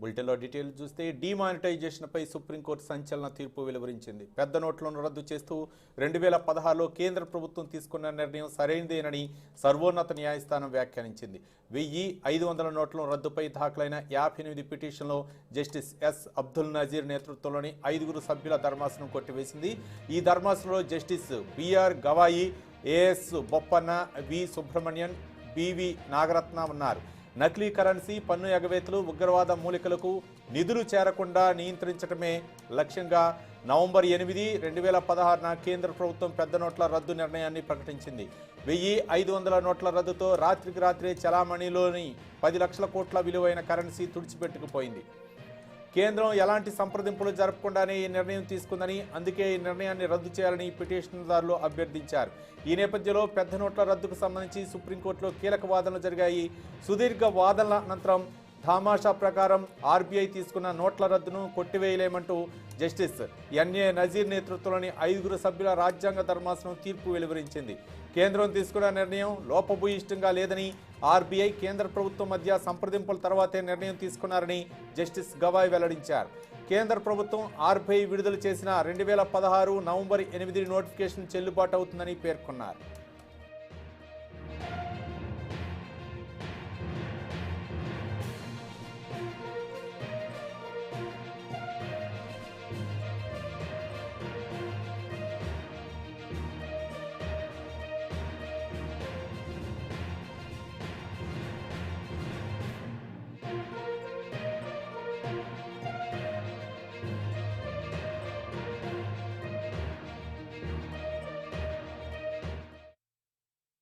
బులెటిన్లో డీటెయిల్ చూస్తే డిమానిటైజేషన్పై సుప్రీంకోర్టు సంచలన తీర్పు వెలువరించింది. పెద్ద నోట్లను రద్దు చేస్తూ రెండు వేల పదహారులో కేంద్ర ప్రభుత్వం తీసుకున్న నిర్ణయం సరైనదేనని సర్వోన్నత న్యాయస్థానం వ్యాఖ్యానించింది. వెయ్యి ఐదు వందల నోట్ల రద్దుపై దాఖలైన యాభై ఎనిమిది పిటిషన్లో జస్టిస్ ఎస్ అబ్దుల్ నజీర్ నేతృత్వంలోని ఐదుగురు సభ్యుల ధర్మాసనం కొట్టివేసింది. ఈ ధర్మాసనంలో justice B R Gavai A S Bopanna V Subramanian B V Nagarathna ఉన్నారు. నకిలీ కరెన్సీ పన్ను ఎగవేతలు ఉగ్రవాద మూలికలకు నిధులు చేరకుండా నియంత్రించడమే లక్ష్యంగా నవంబర్ ఎనిమిది రెండు వేల పదహారున కేంద్ర ప్రభుత్వం పెద్ద నోట్ల రద్దు నిర్ణయాన్ని ప్రకటించింది. వెయ్యి ఐదు వందల నోట్ల రద్దుతో రాత్రికి రాత్రే చలామణిలోని పది లక్షల కోట్ల విలువైన కరెన్సీ తుడిచిపెట్టుకుపోయింది. కేంద్రం ఎలాంటి సంప్రదింపులు జరపకుండానే ఈ నిర్ణయం తీసుకుందని అందుకే ఈ నిర్ణయాన్ని రద్దు చేయాలని పిటిషన్దారులు అభ్యర్థించారు. ఈ నేపథ్యంలో పెద్ద నోట్ల రద్దుకు సంబంధించి సుప్రీంకోర్టులో కీలక వాదనలు జరిగాయి. సుదీర్ఘ వాదనల అనంతరం ధామాషా ప్రకారం ఆర్బీఐ తీసుకున్న నోట్ల రద్దును కొట్టివేయలేమంటూ జస్టిస్ ఎన్ఏ నజీర్ నేతృత్వంలోని ఐదుగురు సభ్యుల రాజ్యాంగ ధర్మాసనం తీర్పు వెలువరించింది. కేంద్రం తీసుకున్న నిర్ణయం లోపభూయిష్టంగా లేదని ఆర్బీఐ కేంద్ర ప్రభుత్వం మధ్య సంప్రదింపుల తర్వాతే నిర్ణయం తీసుకున్నారని జస్టిస్ గవాయ్ వెల్లడించారు. కేంద్ర ప్రభుత్వం ఆర్బీఐ విడుదల చేసిన రెండు వేల పదహారు నవంబర్ ఎనిమిది నోటిఫికేషన్ చెల్లుబాటు అవుతుందని పేర్కొన్నారు.